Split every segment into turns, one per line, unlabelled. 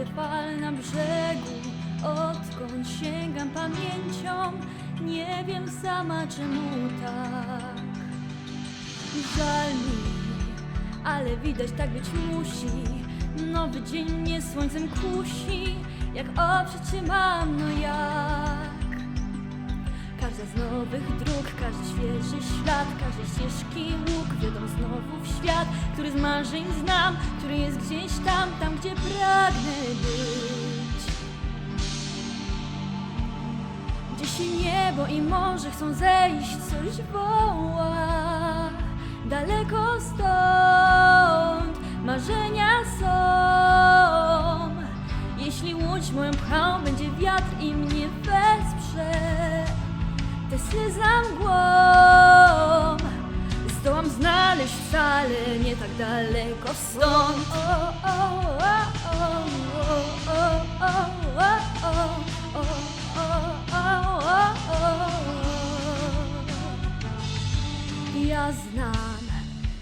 bite fal na brzegu Odkąd sięgam pamięcią Nie wiem sama czemu tak. Żal mi, ale widać tak być musi. Nowy dzień mnie słońcem kusi Jak oprzeć się mam, no jak. Każda z nowych dróg, każdy świeży ślad Każdej ścieżki łuk wiodą znowu w świat Który z marzeń znam, który jest gdzieś tam Tam, gdzie pragnę być. Gdzieś i niebo i morze chcą zejść Coś woła Daleko stąd Marzenia są. Jeśli łódź moją pchał Będzie wiatr i mnie wesprze te śleza mgłą Zdołam znaleźć wcale nie tak daleko stąd Ja znam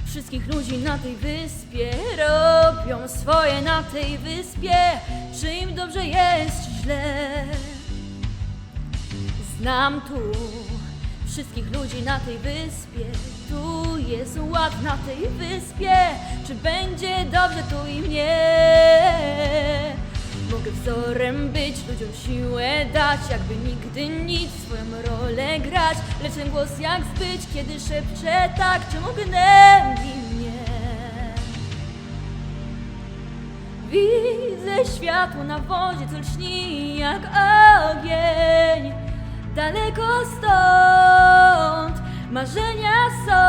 wszystkich ludzi na tej wyspie Robią swoje na tej wyspie Czy im dobrze jest, czy źle Znam tu wszystkich ludzi na tej wyspie, tu jest ład na tej wyspie, czy będzie dobrze tu i mnie. Mogę wzorem być, ludziom siłę dać, jakby nigdy nic, swoją rolę grać. Lecz ten głos jak zbyć, kiedy szepcze tak, czemu gnębi mnie? Widzę światło na wodzie, co lśni jak ogień. Daleko stąd marzenia są.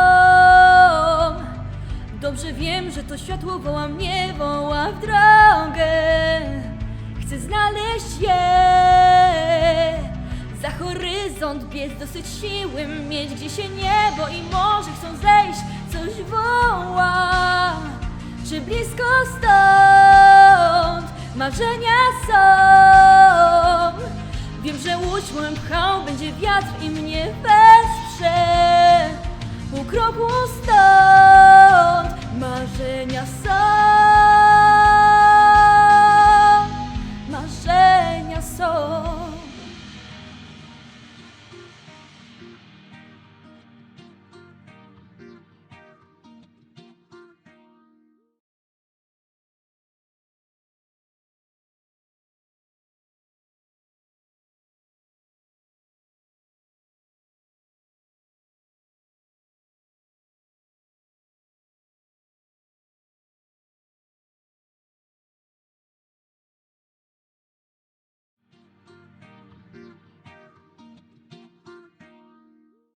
Dobrze wiem, że to światło woła mnie, woła w drogę. Chcę znaleźć je. Za horyzont biec, dosyć siły mieć, gdzie się niebo i morze chcą zejść. Coś woła, czy blisko stąd marzenia są. Wiem, że łódź moją pchał, będzie wiatr i mnie wesprze.